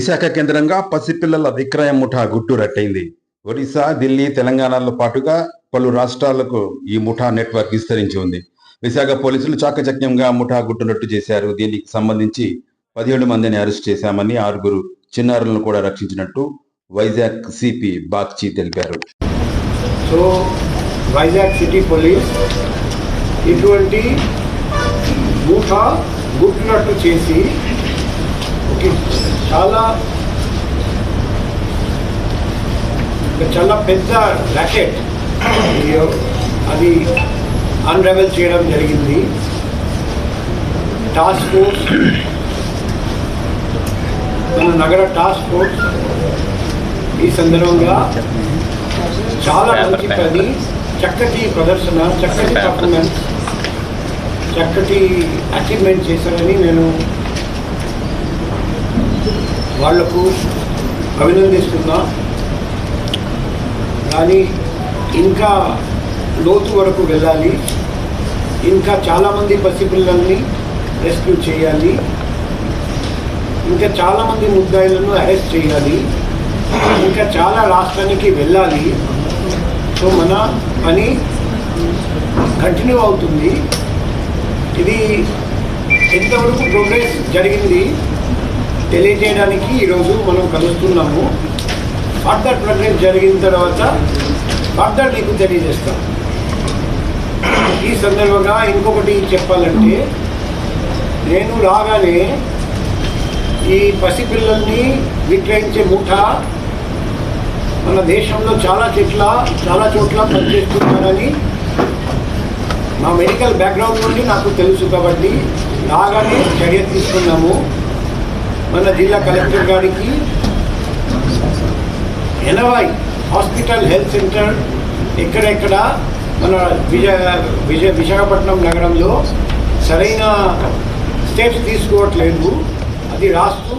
విశాఖ కేంద్రంగా పసిపిల్లల విక్రయం ముఠా గుట్టు ఒరిస్సా ఢిల్లీ తెలంగాణలో పాటుగా పలు రాష్ట్రాలకు ఈ ముఠా నెట్వర్క్ విస్తరించి ఉంది. విశాఖ పోలీసులు చాకచక్యంగా ముఠా గుట్టునట్టు చేశారు. దీనికి సంబంధించి పదిహేడు మందిని అరెస్ట్ చేశామని ఆరుగురు చిన్నారులను కూడా రక్షించినట్టు వైజాగ్ సిపి బాగ్చి తెలిపారు. సో వైజాగ్ సిటీ పోలీస్ ఇటువంటి ముఠా గుట్టునట్టు చేసి చాలా చాలా పెద్ద ర్యాకెట్ అది అన్రెవెల్ చేయడం జరిగింది. టాస్క్ ఫోర్స్ మన నగర టాస్క్ ఫోర్స్ ఈ సందర్భంగా చాలా మంచి పని. చక్కటి ప్రదర్శన చక్కటి పర్ఫార్మెన్స్ చక్కటి అచీవ్మెంట్ చేశారని నేను వాళ్ళకు అభినందిస్తున్నా. కానీ ఇంకా లోతు వరకు వెళ్ళాలి. ఇంకా చాలామంది పసిపిల్లల్ని రెస్క్యూ చేయాలి. ఇంకా చాలామంది ముద్దాయిలను అరెస్ట్ చేయాలి. ఇంకా చాలా రాష్ట్రానికి వెళ్ళాలి. సో మన పని కంటిన్యూ అవుతుంది. ఇది ఎంతవరకు ప్రోగ్రెస్ జరిగింది? తెలియజేయడానికి ఈరోజు మనం కలుస్తున్నాము. ఫర్దర్ ప్రోగ్రెస్ జరిగిన తర్వాత ఫర్దర్ నీకు తెలియజేస్తాం. ఈ సందర్భంగా ఇంకొకటి చెప్పాలంటే నేను రాగానే ఈ పసిపిల్లల్ని విక్రయించే ముఠా మన దేశంలో చాలా చెట్ల చాలా చోట్ల పనిచేస్తున్నారని నా మెడికల్ బ్యాక్గ్రౌండ్ నుండి నాకు తెలుసు కాబట్టి రాగానే చర్య తీసుకున్నాము. మన జిల్లా కలెక్టర్ గారికి ఎనభై హాస్పిటల్ హెల్త్ సెంటర్ ఎక్కడెక్కడ మన విజయ విజయ విశాఖపట్నం నగరంలో సరైన స్టెప్స్ తీసుకోవట్లేదు. అది రాస్తూ